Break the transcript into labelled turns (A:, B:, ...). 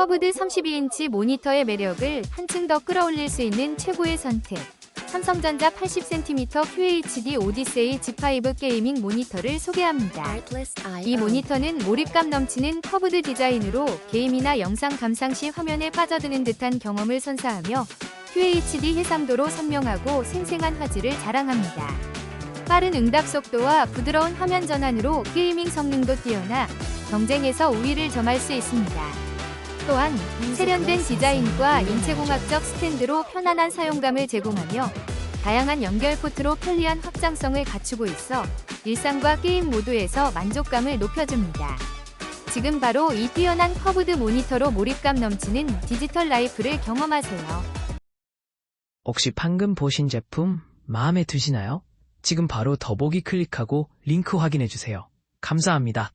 A: 커브드 32인치 모니터의 매력을 한층 더 끌어올릴 수 있는 최고의 선택. 삼성전자 80cm QHD 오디세이 G5 게이밍 모니터를 소개합니다. 이 모니터는 몰입감 넘치는 커브드 디자인으로 게임이나 영상 감상 시 화면에 빠져드는 듯한 경험을 선사하며 QHD 해상도로 선명하고 생생한 화질을 자랑합니다. 빠른 응답 속도와 부드러운 화면 전환으로 게이밍 성능도 뛰어나 경쟁에서 우위를 점할 수 있습니다. 또한 세련된 디자인과 인체공학적 스탠드로 편안한 사용감을 제공하며 다양한 연결 포트로 편리한 확장성을 갖추고 있어 일상과 게임 모두에서 만족감을 높여줍니다. 지금 바로 이 뛰어난 커브드 모니터로 몰입감 넘치는 디지털 라이프를 경험하세요.
B: 혹시 방금 보신 제품 마음에 드시나요? 지금 바로 더보기 클릭하고 링크 확인해 주세요. 감사합니다.